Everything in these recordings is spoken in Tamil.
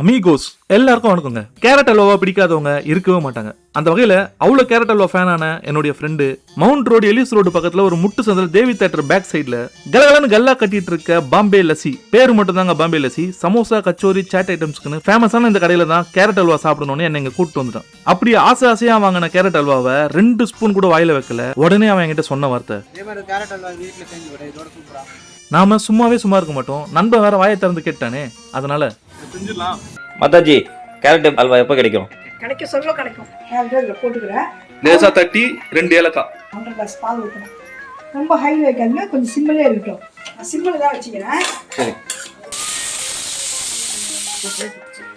அமீகோஸ் எல்லாருக்கும் வணக்கங்க. கேரட் அல்வாவா பிடிக்காதவங்க இருக்கவே மாட்டாங்க. அந்த வகையில அவ்வளோ கேரட் அல்வா ஃபேனான என்னுடைய friend Mount Road Ellis Road பக்கத்துல ஒரு முட்டு சந்தில் தேவி தேட்டர் பேக் சைடுல கலகலன்னு கல்லா கட்டிட்டு இருக்க பாம்பே லஸ்ஸி. பேர் மட்டும் தாங்க பாம்பே லஸ்ஸி. சமோசா கச்சோரி சாட் ஐட்டம்ஸ்க்குன்னு ஃபேமஸான இந்த கடையில தான் கேரட் அல்வா சாப்பிடணும்னு என்னை இங்க கூட்டு வந்துட்டான். அப்படி ஆசை ஆசையா வாங்கின கேரட் அல்வாவை ரெண்டு ஸ்பூன் கூட வாயில வைக்கல. உடனே அவன் என்கிட்ட சொன்ன வார்த்தை. நாம சும்மாவே சும்மா இருக்க மாட்டோம். நண்பன் வேற வாயை திறந்து கேட்டானே. அதனால மாதாஜி கேரட் அல்வா எப்போ கிடைக்கும்? கிடைக்க சொல்ல கிடைக்கும். கேரட் இதில் போட்டுக்கிறேன். லேசா தட்டி ரெண்டு ஏலக்காய். ஒன்றரை கிளாஸ் பால் ஊற்றணும். ரொம்ப ஹை வைக்காதுங்க கொஞ்சம் சிம்மிலே இருக்கட்டும். நான் சிம்மில் தான் வச்சுக்கிறேன். சரி.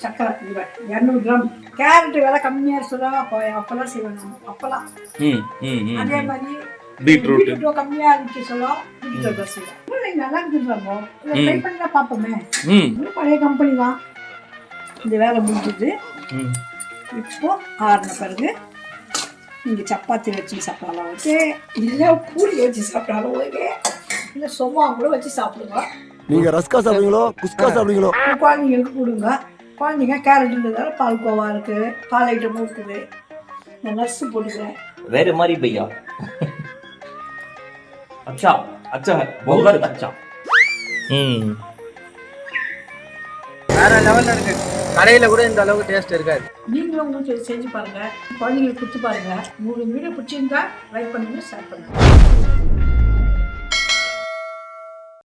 சக்கரை இது இரநூறு கிராம். கேரட் விலை கம்மியாக சொல்லுவாங்க அப்போ அப்போல்லாம் செய்வேன் நான். அப்போல்லாம். ம் ம் ம் அதே மாதிரி பீட்ரூட் பீட்ரூட் கம்மியாக இருந்துச்சு சொல்லுவோம் பீட்ரூட் தான் செய்வேன். இல்லை, நல்லா இருக்குன்றாங்க இல்லை ட்ரை பண்ணி தான் பார்ப்போமே. ம். இது பழைய கம்பெனி தான் இந்த வேலை முடிஞ்சுது. இப்போ ஆறின பிறகு நீங்கள் சப்பாத்தி வச்சு சாப்பிடலாம் ஓகே இல்லை பூரி வச்சு சாப்பிட்டாலும் ஓகே இல்லை சொம்மா கூட வச்சு சாப்பிடுங்க. நீங்க ரஸ்கா சாப்பிடுவீங்களோ குஸ்கா சாப்பிடுவீங்களோ? உங்க குழந்தைங்களுக்கு கொடுங்க. குழந்தைங்க கேரட் இருந்ததால பால்கோவா இருக்குது பால் ஐட்டமும் இருக்குது. இந்த நர்ஸு போட்டுக்கிறேன். வேற மாதிரி பையா? அச்சா. அச்சா बहुत अच्छा ம் வேற லெவல்ல இருக்கு கடையில கூட இந்த அளவுக்கு டேஸ்ட் இருக்காது நீங்களும் உங்களுக்கு செஞ்சு பாருங்கள் குழந்தைங்களுக்கு கொடுத்து பாருங்கள் உங்களுக்கு வீடியோ பிடிச்சிருந்தா லைக் பண்ணுங்க ஷேர் பண்ணுங்கள்